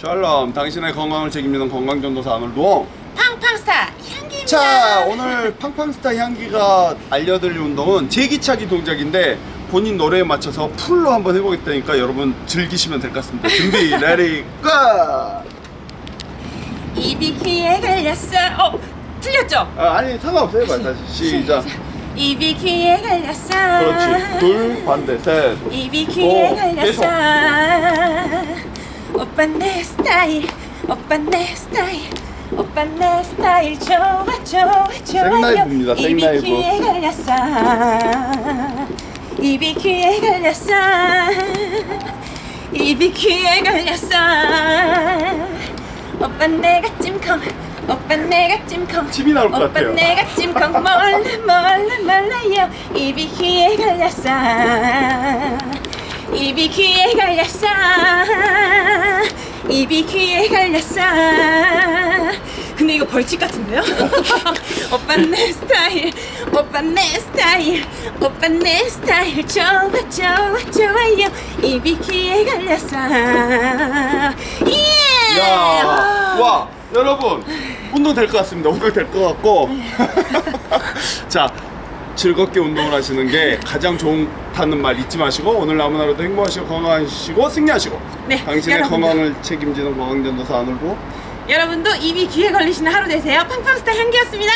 샬롬 당신의 건강을 책임지는 건강전도사 안을동 팡팡스타 향기입니다. 자 오늘 팡팡스타 향기가 알려드릴 운동은 제기차기 동작인데 본인 노래에 맞춰서 풀로 한번 해보겠다니까 여러분 즐기시면 될 것 같습니다 준비 레디 고! 입이 귀에 걸렸어. 어, 틀렸죠? 아, 아니 상관없어요 해봐요 다시 시작 입이 귀에 걸렸어. 그렇지 둘 반대 셋 입이 귀에 오, 걸렸어. 오빠 내 스타일, 오빠 내 스타일, 오빠 내 스타일 좋아 좋아 좋아요. 생라이브입니다, 입이 생라이브. 귀에 걸렸어. 입이 귀에 걸렸어. 입이 귀에 걸렸어. 오빠 내가 찜콩, 오빠 내가 찜콩. 침이 나올 것 오빠 같아요. 내가 찜콩 몰라 몰라 몰라요. 입이 귀에 걸렸어. 입이 귀에 걸렸어. 입이 귀에 걸렸어. 근데 이거 벌칙 같은데요? 오빠 내 스타일 오빠 내 스타일 오빠 내 스타일. 좋아 좋아 좋아요. 입이 귀에 걸렸어. 예! 야, 와, 여러분. 운동 될 것 같습니다. 오늘 될것 같고, 자 즐겁게 운동을 하시는 게 가장 좋다는 말 잊지 마시고 오늘 남은 하루도 행복하시고 건강하시고 승리하시고 네, 당신의 여러분. 건강을 책임지는 건강전도사 안을고. 여러분도 입이 귀에 걸리시는 하루 되세요. 팡팡스타 향기였습니다